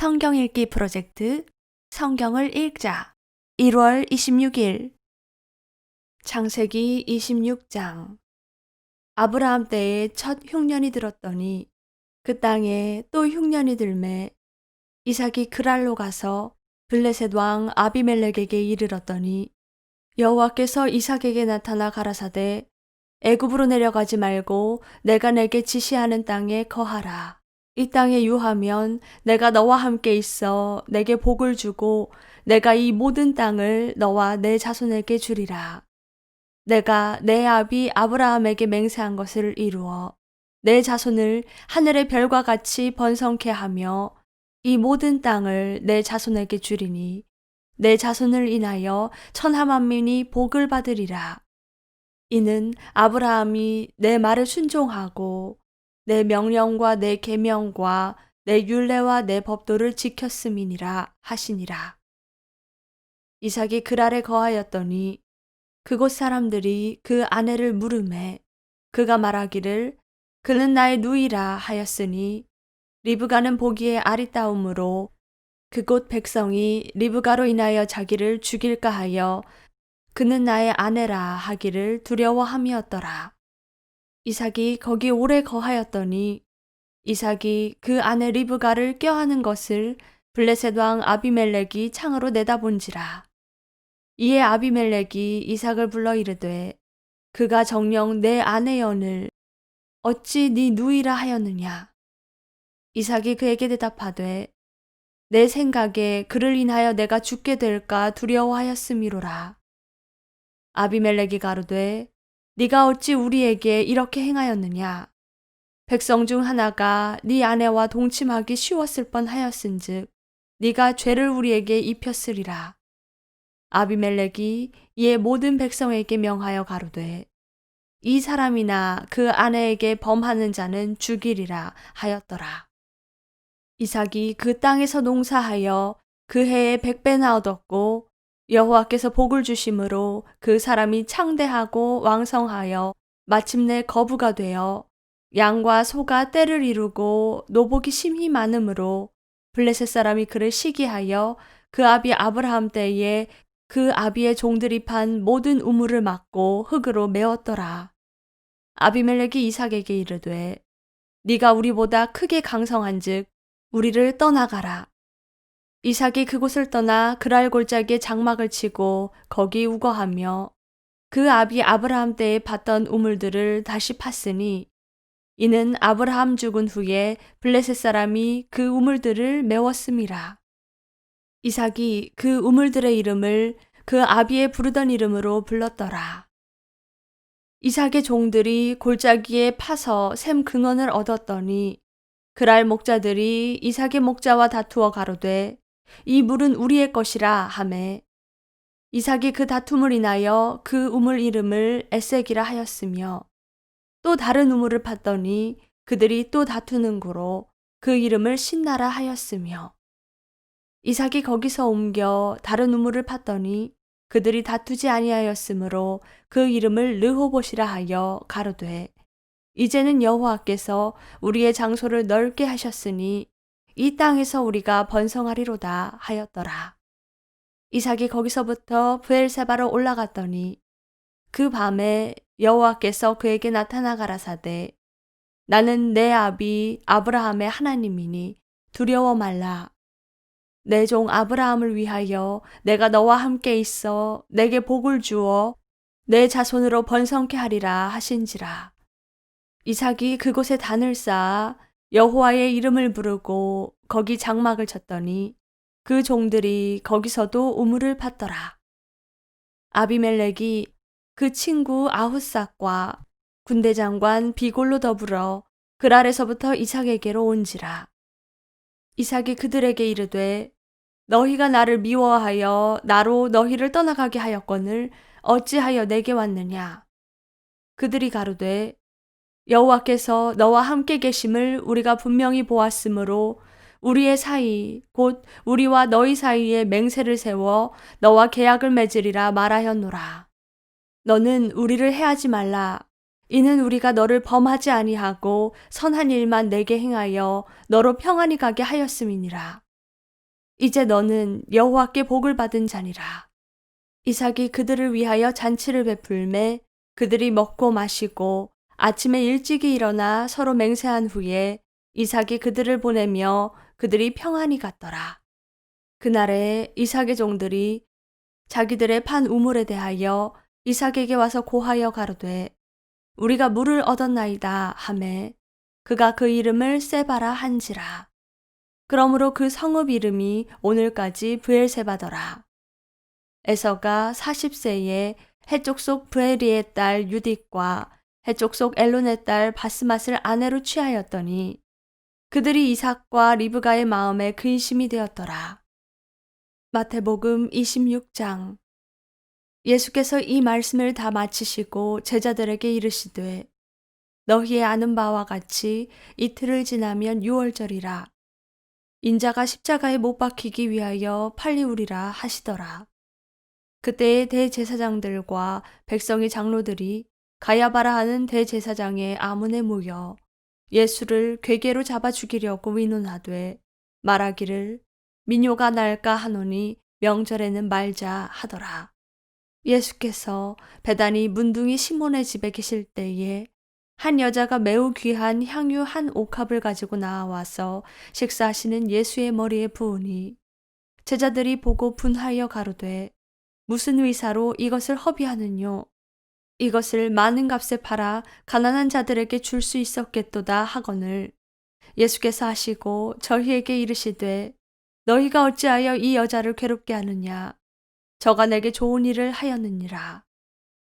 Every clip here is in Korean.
성경 읽기 프로젝트 성경을 읽자. 1월 26일. 창세기 26장. 아브라함 때에 첫 흉년이 들었더니 그 땅에 또 흉년이 들매 이삭이 그랄로 가서 블레셋 왕 아비멜렉에게 이르렀더니 여호와께서 이삭에게 나타나 가라사대 애굽으로 내려가지 말고 내가 내게 지시하는 땅에 거하라. 이 땅에 유하면 내가 너와 함께 있어 내게 복을 주고 내가 이 모든 땅을 너와 내 자손에게 주리라. 내가 내 아비 아브라함에게 맹세한 것을 이루어 내 자손을 하늘의 별과 같이 번성케 하며 이 모든 땅을 내 자손에게 주리니 내 자손을 인하여 천하 만민이 복을 받으리라. 이는 아브라함이 내 말을 순종하고 내 명령과 내 계명과 내 율례와 내 법도를 지켰음이니라 하시니라. 이삭이 그랄에 거하였더니 그곳 사람들이 그 아내를 물음에 그가 말하기를 그는 나의 누이라 하였으니 리브가는 보기에 아리따움으로 그곳 백성이 리브가로 인하여 자기를 죽일까 하여 그는 나의 아내라 하기를 두려워함이었더라. 이삭이 거기 오래 거하였더니 이삭이 그 아내 리브가를 껴하는 것을 블레셋 왕 아비멜렉이 창으로 내다본지라. 이에 아비멜렉이 이삭을 불러 이르되 그가 정령 내 아내연을 어찌 네 누이라 하였느냐. 이삭이 그에게 대답하되 내 생각에 그를 인하여 내가 죽게 될까 두려워하였음이로라. 아비멜렉이 가로되 네가 어찌 우리에게 이렇게 행하였느냐? 백성 중 하나가 네 아내와 동침하기 쉬웠을 뻔하였은즉 네가 죄를 우리에게 입혔으리라. 아비멜렉이 이에 모든 백성에게 명하여 가로되 이 사람이나 그 아내에게 범하는 자는 죽이리라 하였더라. 이삭이 그 땅에서 농사하여 그 해에 백배나 얻었고 여호와께서 복을 주심으로 그 사람이 창대하고 왕성하여 마침내 거부가 되어 양과 소가 때를 이루고 노복이 심히 많으므로 블레셋 사람이 그를 시기하여 그 아비 아브라함 때에 그 아비의 종들이 판 모든 우물을 막고 흙으로 메웠더라. 아비멜렉이 이삭에게 이르되 네가 우리보다 크게 강성한즉 우리를 떠나가라. 이삭이 그곳을 떠나 그랄 골짜기에 장막을 치고 거기 우거하며 그 아비 아브라함 때에 봤던 우물들을 다시 팠으니 이는 아브라함 죽은 후에 블레셋 사람이 그 우물들을 메웠음이라. 이삭이 그 우물들의 이름을 그 아비의 부르던 이름으로 불렀더라. 이삭의 종들이 골짜기에 파서 샘 근원을 얻었더니 그랄 목자들이 이삭의 목자와 다투어 가로되 이 물은 우리의 것이라 하매. 이삭이 그 다툼을 인하여 그 우물 이름을 에색이라 하였으며 또 다른 우물을 팠더니 그들이 또 다투는 고로 그 이름을 신나라 하였으며. 이삭이 거기서 옮겨 다른 우물을 팠더니 그들이 다투지 아니하였으므로 그 이름을 르호봇이라 하여 가로되 이제는 여호와께서 우리의 장소를 넓게 하셨으니 이 땅에서 우리가 번성하리로다 하였더라. 이삭이 거기서부터 부엘세바로 올라갔더니 그 밤에 여호와께서 그에게 나타나 가라사대 나는 내 아비 아브라함의 하나님이니 두려워 말라. 내 종 아브라함을 위하여 내가 너와 함께 있어 내게 복을 주어 내 자손으로 번성케 하리라 하신지라. 이삭이 그곳에 단을 쌓아 여호와의 이름을 부르고 거기 장막을 쳤더니 그 종들이 거기서도 우물을 팠더라. 아비멜렉이 그 친구 아후삭과 군대 장관 비골로 더불어 그랄에서부터 이삭에게로 온지라. 이삭이 그들에게 이르되 너희가 나를 미워하여 나로 너희를 떠나가게 하였거늘 어찌하여 내게 왔느냐. 그들이 가로되 여호와께서 너와 함께 계심을 우리가 분명히 보았으므로 우리의 사이 곧 우리와 너희 사이에 맹세를 세워 너와 계약을 맺으리라 말하였노라. 너는 우리를 해하지 말라. 이는 우리가 너를 범하지 아니하고 선한 일만 내게 행하여 너로 평안히 가게 하였음이니라. 이제 너는 여호와께 복을 받은 자니라. 이삭이 그들을 위하여 잔치를 베풀매 그들이 먹고 마시고 아침에 일찍이 일어나 서로 맹세한 후에 이삭이 그들을 보내며 그들이 평안히 갔더라. 그날에 이삭의 종들이 자기들의 판 우물에 대하여 이삭에게 와서 고하여 가로되 우리가 물을 얻었나이다 하매 그가 그 이름을 세바라 한지라. 그러므로 그 성읍 이름이 오늘까지 브엘세바더라. 에서가 40세에 해쪽 속 브에리의 딸 유딕과 해쪽 속 엘론의 딸 바스맛을 아내로 취하였더니 그들이 이삭과 리브가의 마음에 근심이 되었더라. 마태복음 26장 예수께서 이 말씀을 다 마치시고 제자들에게 이르시되 너희의 아는 바와 같이 이틀을 지나면 유월절이라 인자가 십자가에 못 박히기 위하여 팔리우리라 하시더라. 그때의 대제사장들과 백성의 장로들이 가야바라 하는 대제사장의 아문에 모여 예수를 괴계로 잡아 죽이려고 의논하되 말하기를 민요가 날까 하노니 명절에는 말자 하더라. 예수께서 배단이 문둥이 시몬의 집에 계실 때에 한 여자가 매우 귀한 향유 한 옥합을 가지고 나와서 식사하시는 예수의 머리에 부으니 제자들이 보고 분하여 가로되 무슨 의사로 이것을 허비하느뇨 이것을 많은 값에 팔아 가난한 자들에게 줄 수 있었겠도다 하거늘. 예수께서 하시고 저희에게 이르시되 너희가 어찌하여 이 여자를 괴롭게 하느냐? 저가 내게 좋은 일을 하였느니라.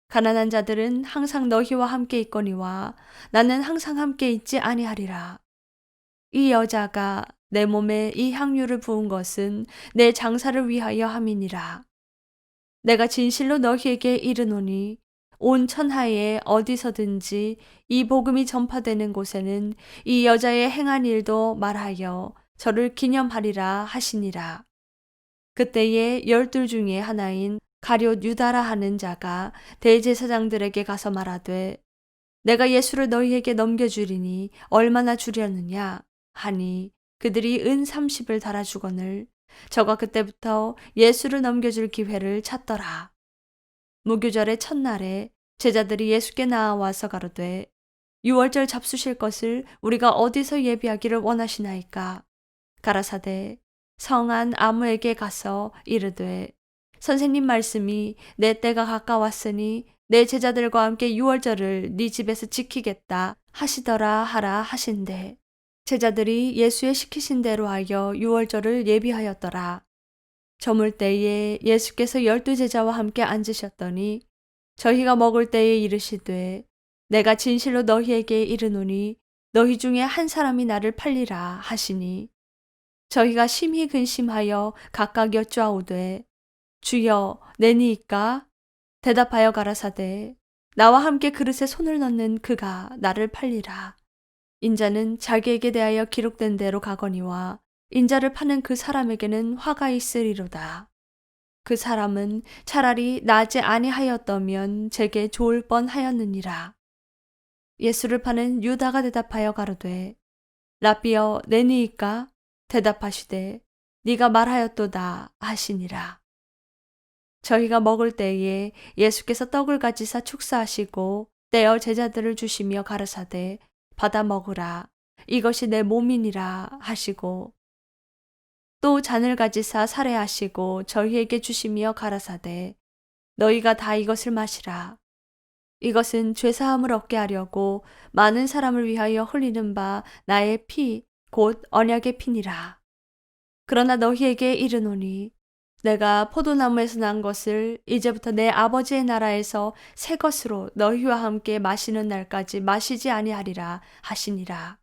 가난한 자들은 항상 너희와 함께 있거니와 나는 항상 함께 있지 아니하리라. 이 여자가 내 몸에 이 향유를 부은 것은 내 장사를 위하여 함이니라. 내가 진실로 너희에게 이르노니 온 천하에 어디서든지 이 복음이 전파되는 곳에는 이 여자의 행한 일도 말하여 저를 기념하리라 하시니라. 그때에 열둘 중에 하나인 가룟 유다라 하는 자가 대제사장들에게 가서 말하되 내가 예수를 너희에게 넘겨주리니 얼마나 주려느냐 하니 그들이 은 30을 달아주거늘 저가 그때부터 예수를 넘겨줄 기회를 찾더라. 무교절의 첫날에 제자들이 예수께 나와서 가로되 유월절 잡수실 것을 우리가 어디서 예비하기를 원하시나이까 가라사대 성한 아무에게 가서 이르되 선생님 말씀이 내 때가 가까웠으니 내 제자들과 함께 유월절을 네 집에서 지키겠다 하시더라 하라 하신대 제자들이 예수의 시키신 대로 하여 유월절을 예비하였더라. 저물 때에 예수께서 열두 제자와 함께 앉으셨더니 저희가 먹을 때에 이르시되 내가 진실로 너희에게 이르노니 너희 중에 한 사람이 나를 팔리라 하시니 저희가 심히 근심하여 각각 여쭈아오되 주여 내니이까? 대답하여 가라사대 나와 함께 그릇에 손을 넣는 그가 나를 팔리라. 인자는 자기에게 대하여 기록된 대로 가거니와 인자를 파는 그 사람에게는 화가 있으리로다. 그 사람은 차라리 나지 아니하였더면 제게 좋을 뻔하였느니라. 예수를 파는 유다가 대답하여 가로되 라비어 내니이까 대답하시되 네가 말하였도다 하시니라. 저희가 먹을 때에 예수께서 떡을 가지사 축사하시고 떼어 제자들을 주시며 가르사되 받아 먹으라. 이것이 내 몸이니라 하시고 또 잔을 가지사 살해하시고 저희에게 주시며 가라사대 너희가 다 이것을 마시라. 이것은 죄사함을 얻게 하려고 많은 사람을 위하여 흘리는 바 나의 피, 곧 언약의 피니라. 그러나 너희에게 이르노니 내가 포도나무에서 난 것을 이제부터 내 아버지의 나라에서 새 것으로 너희와 함께 마시는 날까지 마시지 아니하리라 하시니라.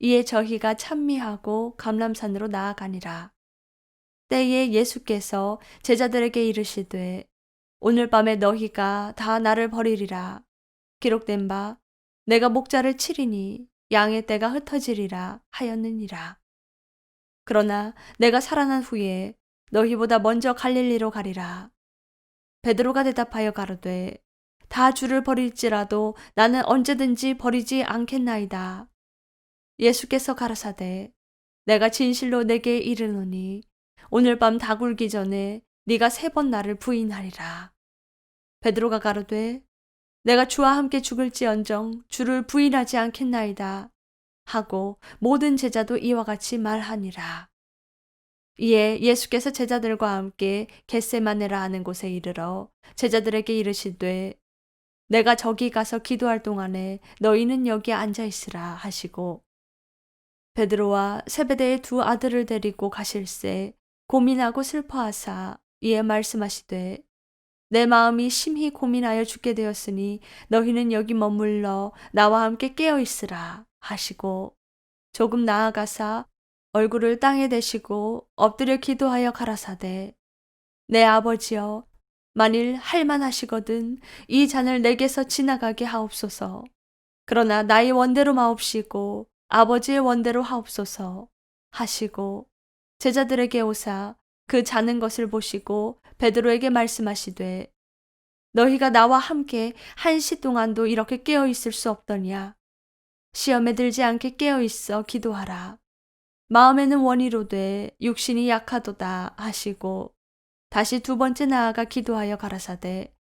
이에 저희가 찬미하고 감람산으로 나아가니라. 때에 예수께서 제자들에게 이르시되 오늘 밤에 너희가 다 나를 버리리라. 기록된 바 내가 목자를 치리니 양의 떼가 흩어지리라 하였느니라. 그러나 내가 살아난 후에 너희보다 먼저 갈릴리로 가리라. 베드로가 대답하여 가로되 다 주를 버릴지라도 나는 언제든지 버리지 않겠나이다. 예수께서 가라사대 내가 진실로 내게 이르노니 오늘 밤 다굴기 전에 네가 세 번 나를 부인하리라. 베드로가 가로되 내가 주와 함께 죽을지언정 주를 부인하지 않겠나이다 하고 모든 제자도 이와 같이 말하니라. 이에 예수께서 제자들과 함께 겟세마네라 하는 곳에 이르러 제자들에게 이르시되 내가 저기 가서 기도할 동안에 너희는 여기 앉아 있으라 하시고 베드로와 세베대의 두 아들을 데리고 가실새 고민하고 슬퍼하사 이에 말씀하시되 내 마음이 심히 고민하여 죽게 되었으니 너희는 여기 머물러 나와 함께 깨어 있으라 하시고 조금 나아가사 얼굴을 땅에 대시고 엎드려 기도하여 가라사대 내 아버지여 만일 할만하시거든 이 잔을 내게서 지나가게 하옵소서. 그러나 나의 원대로 마옵시고 아버지의 원대로 하옵소서 하시고 제자들에게 오사 그 자는 것을 보시고 베드로에게 말씀하시되 너희가 나와 함께 한시 동안도 이렇게 깨어 있을 수 없더냐? 시험에 들지 않게 깨어 있어 기도하라. 마음에는 원이로되 육신이 약하도다 하시고 다시 두 번째 나아가 기도하여 가라사대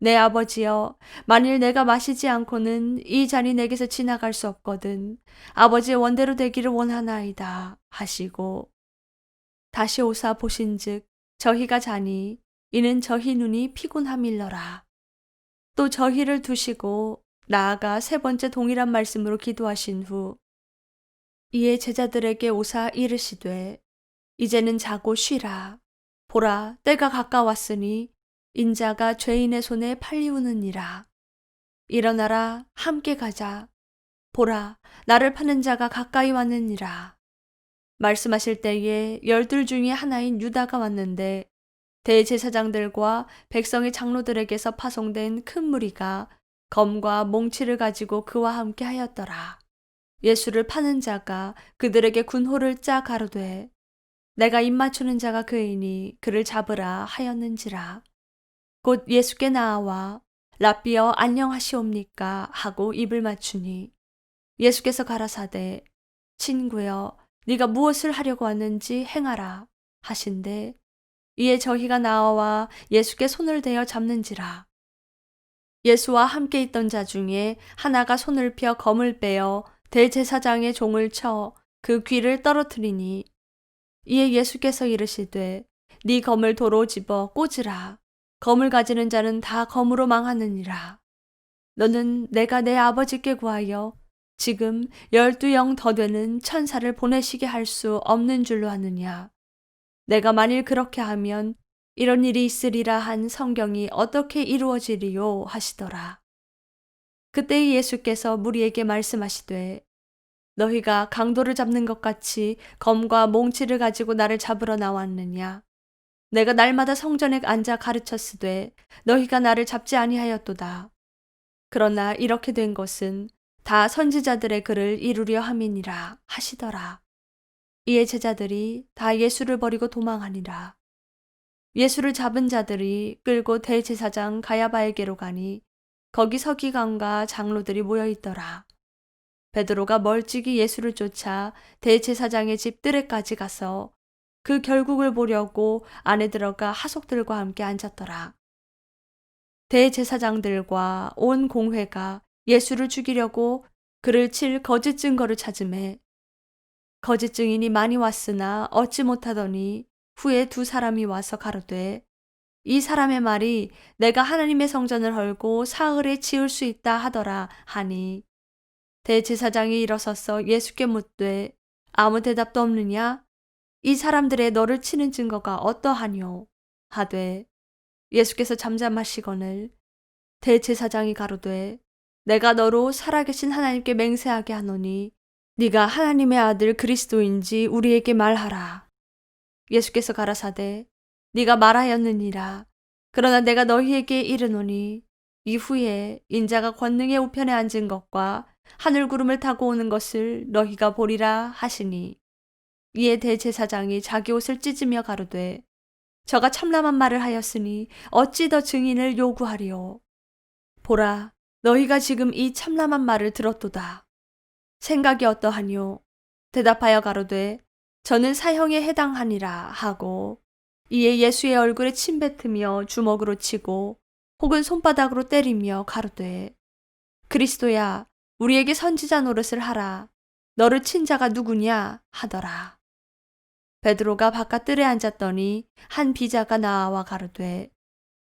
내 아버지여 만일 내가 마시지 않고는 이 잔이 내게서 지나갈 수 없거든 아버지의 원대로 되기를 원하나이다 하시고 다시 오사 보신즉 저희가 자니 이는 저희 눈이 피곤함일러라. 또 저희를 두시고 나아가 세 번째 동일한 말씀으로 기도하신 후 이에 제자들에게 오사 이르시되 이제는 자고 쉬라. 보라 때가 가까웠으니 인자가 죄인의 손에 팔리우느니라 일어나라 함께 가자 보라 나를 파는 자가 가까이 왔느니라 말씀하실 때에 열둘 중에 하나인 유다가 왔는데 대제사장들과 백성의 장로들에게서 파송된 큰 무리가 검과 몽치를 가지고 그와 함께 하였더라. 예수를 파는 자가 그들에게 군호를 짜 가로되 내가 입 맞추는 자가 그이니 그를 잡으라 하였는지라. 곧 예수께 나와 라비어 안녕하시옵니까? 하고 입을 맞추니 예수께서 가라사대 친구여 네가 무엇을 하려고 왔는지 행하라 하신대. 이에 저희가 나와 예수께 손을 대어 잡는지라. 예수와 함께 있던 자 중에 하나가 손을 펴 검을 빼어 대제사장의 종을 쳐 그 귀를 떨어뜨리니 이에 예수께서 이르시되 네 검을 도로 집어 꽂으라 검을 가지는 자는 다 검으로 망하느니라. 너는 내가 내 아버지께 구하여 지금 열두 영 더 되는 천사를 보내시게 할 수 없는 줄로 아느냐? 내가 만일 그렇게 하면 이런 일이 있으리라 한 성경이 어떻게 이루어지리요? 하시더라. 그때 예수께서 무리에게 말씀하시되 너희가 강도를 잡는 것 같이 검과 몽치를 가지고 나를 잡으러 나왔느냐 내가 날마다 성전에 앉아 가르쳤으되 너희가 나를 잡지 아니하였도다. 그러나 이렇게 된 것은 다 선지자들의 글을 이루려 함이니라 하시더라. 이에 제자들이 다 예수를 버리고 도망하니라. 예수를 잡은 자들이 끌고 대제사장 가야바에게로 가니 거기 서기관과 장로들이 모여 있더라. 베드로가 멀찍이 예수를 쫓아 대제사장의 집 뜰에까지 가서 그 결국을 보려고 안에 들어가 하속들과 함께 앉았더라. 대제사장들과 온 공회가 예수를 죽이려고 그를 칠 거짓 증거를 찾음에 거짓 증인이 많이 왔으나 얻지 못하더니 후에 두 사람이 와서 가로되 이 사람의 말이 내가 하나님의 성전을 헐고 사흘에 지을 수 있다 하더라 하니 대제사장이 일어서서 예수께 묻되 아무 대답도 없느냐 이 사람들의 너를 치는 증거가 어떠하뇨 하되 예수께서 잠잠하시거늘 대제사장이 가로되 내가 너로 살아계신 하나님께 맹세하게 하노니 네가 하나님의 아들 그리스도인지 우리에게 말하라. 예수께서 가라사대 네가 말하였느니라. 그러나 내가 너희에게 이르노니 이후에 인자가 권능의 우편에 앉은 것과 하늘 구름을 타고 오는 것을 너희가 보리라 하시니 이에 대제사장이 자기 옷을 찢으며 가로되 저가 참남한 말을 하였으니 어찌 더 증인을 요구하리오 보라 너희가 지금 이 참남한 말을 들었도다. 생각이 어떠하뇨? 대답하여 가로되 저는 사형에 해당하니라 하고 이에 예수의 얼굴에 침 뱉으며 주먹으로 치고 혹은 손바닥으로 때리며 가로되 그리스도야 우리에게 선지자 노릇을 하라 너를 친 자가 누구냐 하더라 베드로가 바깥 뜰에 앉았더니 한 비자가 나와 가로되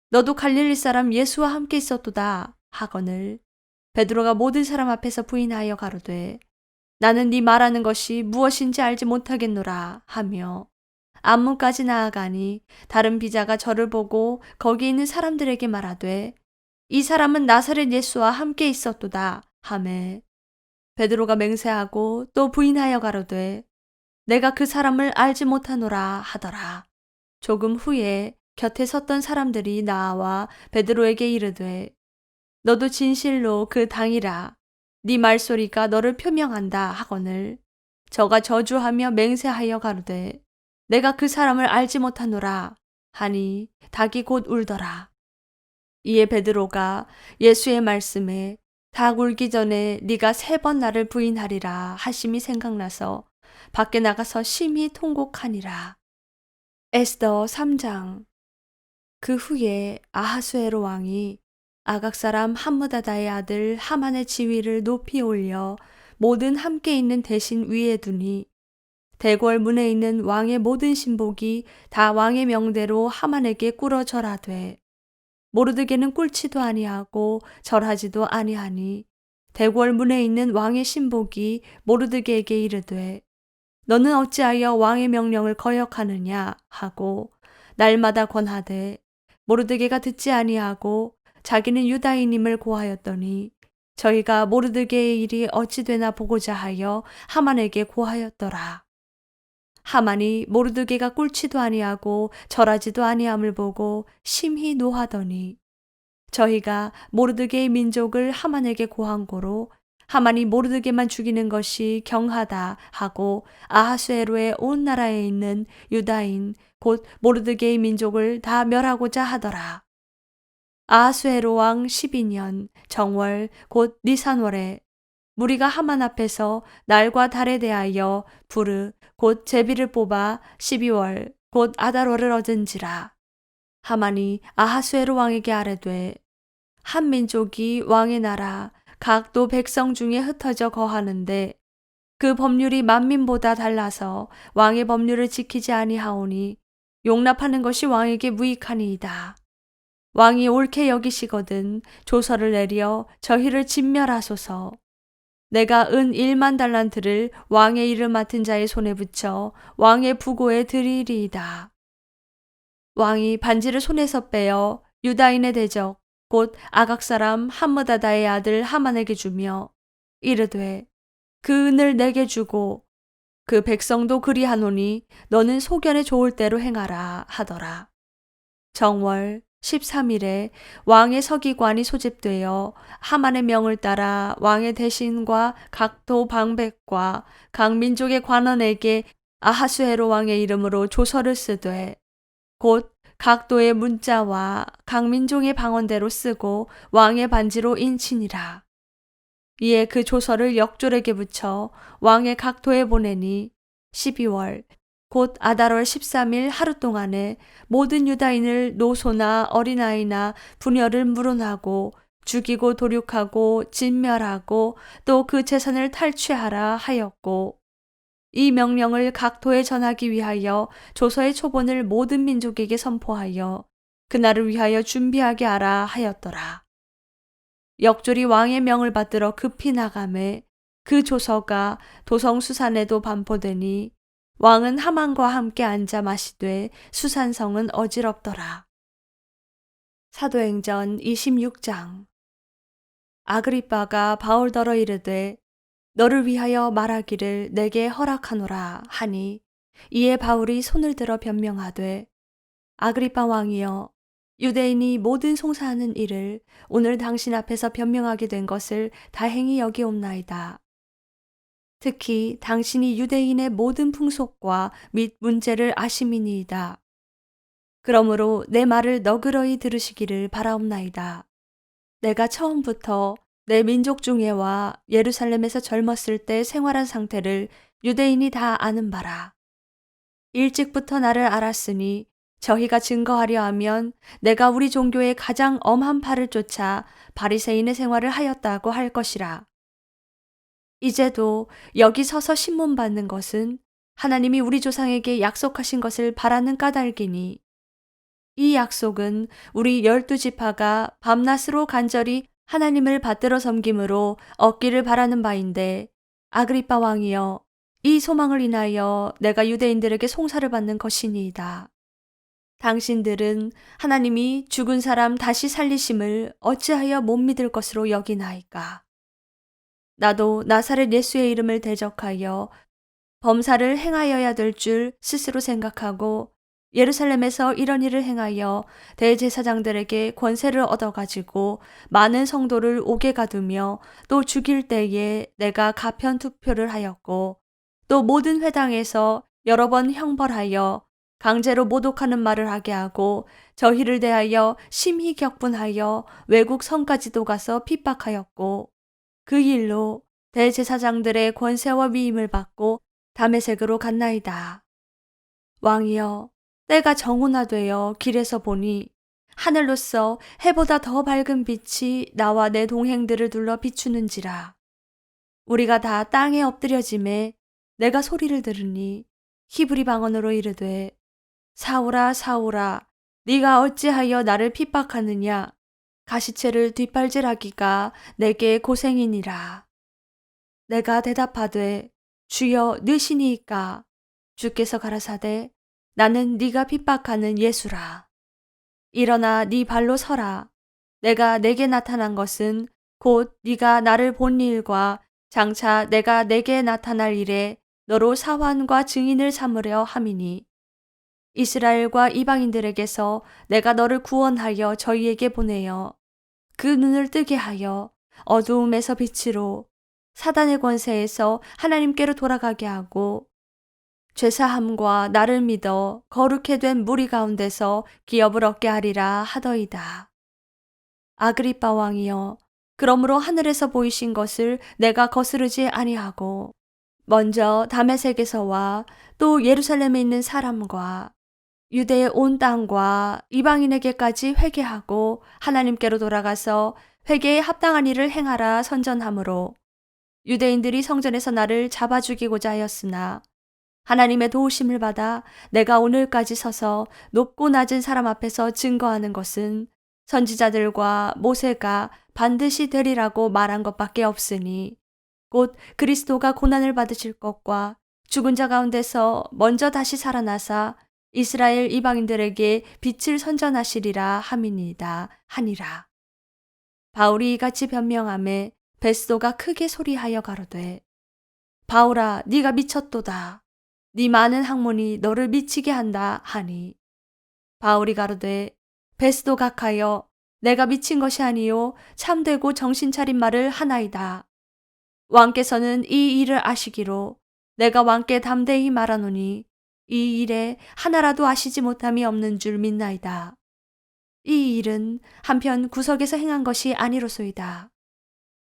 너도 갈릴리 사람 예수와 함께 있었도다. 하거늘 베드로가 모든 사람 앞에서 부인하여 가로되 나는 네 말하는 것이 무엇인지 알지 못하겠노라. 하며 안문까지 나아가니 다른 비자가 저를 보고 거기 있는 사람들에게 말하되 이 사람은 나사렛 예수와 함께 있었도다. 하매 베드로가 맹세하고 또 부인하여 가로되 내가 그 사람을 알지 못하노라 하더라. 조금 후에 곁에 섰던 사람들이 나와 베드로에게 이르되 너도 진실로 그 당이라. 네 말소리가 너를 표명한다 하거늘 저가 저주하며 맹세하여 가로되 내가 그 사람을 알지 못하노라 하니 닭이 곧 울더라. 이에 베드로가 예수의 말씀에 닭 울기 전에 네가 세 번 나를 부인하리라 하심이 생각나서 밖에 나가서 심히 통곡하니라. 에스더 3장. 그 후에 아하수에로 왕이 아각 사람 함무다다의 아들 하만의 지위를 높이 올려 모든 함께 있는 대신 위에 두니 대궐 문에 있는 왕의 모든 신복이 다 왕의 명대로 하만에게 꿇어 절하되 모르드게는 꿇지도 아니하고 절하지도 아니하니 대궐 문에 있는 왕의 신복이 모르드게에게 이르되 너는 어찌하여 왕의 명령을 거역하느냐 하고 날마다 권하되 모르드게가 듣지 아니하고 자기는 유다인임을 고하였더니 저희가 모르드게의 일이 어찌 되나 보고자 하여 하만에게 고하였더라. 하만이 모르드게가 꿀치도 아니하고 절하지도 아니함을 보고 심히 노하더니 저희가 모르드게의 민족을 하만에게 고한 고로 하만이 모르드게만 죽이는 것이 경하다 하고 아하수에로의 온 나라에 있는 유다인 곧 모르드게의 민족을 다 멸하고자 하더라. 아하수에로 왕 12년 정월 곧 니산월에 무리가 하만 앞에서 날과 달에 대하여 부르 곧 제비를 뽑아 12월 곧 아달월을 얻은지라. 하만이 아하수에로 왕에게 아뢰되 한 민족이 왕의 나라 각도 백성 중에 흩어져 거하는데 그 법률이 만민보다 달라서 왕의 법률을 지키지 아니하오니 용납하는 것이 왕에게 무익하니이다. 왕이 옳게 여기시거든 조서를 내려 저희를 진멸하소서. 내가 은 1만 달란트를 왕의 이름 맡은 자의 손에 붙여 왕의 부고에 드리리이다. 왕이 반지를 손에서 빼어 유다인의 대적 곧 아각 사람 함무다다의 아들 하만에게 주며 이르되 그 은을 내게 주고 그 백성도 그리하노니 너는 소견에 좋을 대로 행하라 하더라. 정월 13일에 왕의 서기관이 소집되어 하만의 명을 따라 왕의 대신과 각도 방백과 각 민족의 관원에게 아하수에로 왕의 이름으로 조서를 쓰되 곧 각도의 문자와 각 민족의 방언대로 쓰고 왕의 반지로 인치니라. 이에 그 조서를 역졸에게 붙여 왕의 각도에 보내니 12월 곧 아달월 13일 하루 동안에 모든 유다인을 노소나 어린아이나 부녀를 물어나고 죽이고 도륙하고 진멸하고 또 그 재산을 탈취하라 하였고 이 명령을 각도에 전하기 위하여 조서의 초본을 모든 민족에게 선포하여 그날을 위하여 준비하게 하라 하였더라. 역졸이 왕의 명을 받들어 급히 나감에 그 조서가 도성 수산에도 반포되니 왕은 하만과 함께 앉아 마시되 수산성은 어지럽더라. 사도행전 26장 아그리빠가 바울더러 이르되 너를 위하여 말하기를 내게 허락하노라 하니 이에 바울이 손을 들어 변명하되 아그리빠 왕이여 유대인이 모든 송사하는 일을 오늘 당신 앞에서 변명하게 된 것을 다행히 여기옵나이다. 특히 당신이 유대인의 모든 풍속과 및 문제를 아심이니이다. 그러므로 내 말을 너그러이 들으시기를 바라옵나이다. 내가 처음부터 내 민족 중에와 예루살렘에서 젊었을 때 생활한 상태를 유대인이 다 아는 바라. 일찍부터 나를 알았으니 저희가 증거하려 하면 내가 우리 종교의 가장 엄한 팔을 쫓아 바리새인의 생활을 하였다고 할 것이라. 이제도 여기 서서 신문 받는 것은 하나님이 우리 조상에게 약속하신 것을 바라는 까닭이니 이 약속은 우리 열두 지파가 밤낮으로 간절히 하나님을 받들어 섬김으로 얻기를 바라는 바인데 아그리빠 왕이여 이 소망을 인하여 내가 유대인들에게 송사를 받는 것이니이다. 당신들은 하나님이 죽은 사람 다시 살리심을 어찌하여 못 믿을 것으로 여기나이까. 나도 나사렛 예수의 이름을 대적하여 범사를 행하여야 될 줄 스스로 생각하고 예루살렘에서 이런 일을 행하여 대제사장들에게 권세를 얻어가지고 많은 성도를 옥에 가두며 또 죽일 때에 내가 가편 투표를 하였고 또 모든 회당에서 여러 번 형벌하여 강제로 모독하는 말을 하게 하고 저희를 대하여 심히 격분하여 외국 성까지도 가서 핍박하였고 그 일로 대제사장들의 권세와 위임을 받고 담에색으로 갔나이다. 왕이여 때가 정운하되어 길에서 보니 하늘로서 해보다 더 밝은 빛이 나와 내 동행들을 둘러 비추는지라. 우리가 다 땅에 엎드려짐에 내가 소리를 들으니 히브리 방언으로 이르되 사오라 사오라 네가 어찌하여 나를 핍박하느냐 가시채를 뒷발질하기가 내게 고생이니라. 내가 대답하되 주여 느시니이까 주께서 가라사대 나는 네가 핍박하는 예수라. 일어나 네 발로 서라. 내가 내게 나타난 것은 곧 네가 나를 본 일과 장차 내가 내게 나타날 일에 너로 사환과 증인을 삼으려 함이니 이스라엘과 이방인들에게서 내가 너를 구원하여 저희에게 보내어 그 눈을 뜨게 하여 어두움에서 빛으로 사단의 권세에서 하나님께로 돌아가게 하고 죄사함과 나를 믿어 거룩해 된 무리 가운데서 기업을 얻게 하리라 하더이다. 아그리빠 왕이여 그러므로 하늘에서 보이신 것을 내가 거스르지 아니하고 먼저 다메섹에서와 또 예루살렘에 있는 사람과 유대의 온 땅과 이방인에게까지 회개하고 하나님께로 돌아가서 회개에 합당한 일을 행하라 선전하므로 유대인들이 성전에서 나를 잡아 죽이고자 하였으나 하나님의 도우심을 받아 내가 오늘까지 서서 높고 낮은 사람 앞에서 증거하는 것은 선지자들과 모세가 반드시 되리라고 말한 것밖에 없으니 곧 그리스도가 고난을 받으실 것과 죽은 자 가운데서 먼저 다시 살아나사 이스라엘 이방인들에게 빛을 선전하시리라 함이니이다 하니라. 바울이 이같이 변명함에 베스도가 크게 소리하여 가로되 바울아 네가 미쳤도다. 네 많은 학문이 너를 미치게 한다 하니 바울이 가로되 베스도 각하여 내가 미친 것이 아니요 참되고 정신 차린 말을 하나이다. 왕께서는 이 일을 아시기로 내가 왕께 담대히 말하노니 이 일에 하나라도 아시지 못함이 없는 줄 믿나이다. 이 일은 한편 구석에서 행한 것이 아니로소이다.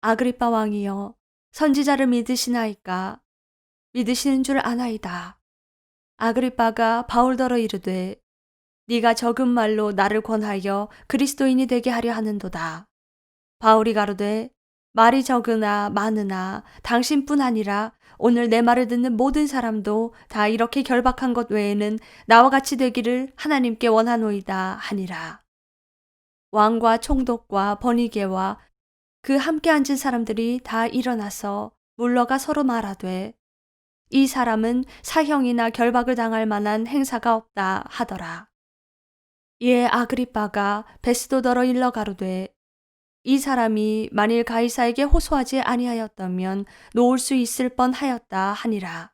아그리빠 왕이여 선지자를 믿으시나이까 믿으시는 줄 아나이다. 아그리빠가 바울더러 이르되 네가 적은 말로 나를 권하여 그리스도인이 되게 하려 하는도다. 바울이 가로되 말이 적으나 많으나 당신뿐 아니라 오늘 내 말을 듣는 모든 사람도 다 이렇게 결박한 것 외에는 나와 같이 되기를 하나님께 원하노이다 하니라. 왕과 총독과 번이게와 그 함께 앉은 사람들이 다 일어나서 물러가 서로 말하되 이 사람은 사형이나 결박을 당할 만한 행사가 없다 하더라. 이에 아그리빠가 베스도더러 일러 가로되 이 사람이 만일 가이사에게 호소하지 아니하였다면 놓을 수 있을 뻔하였다 하니라.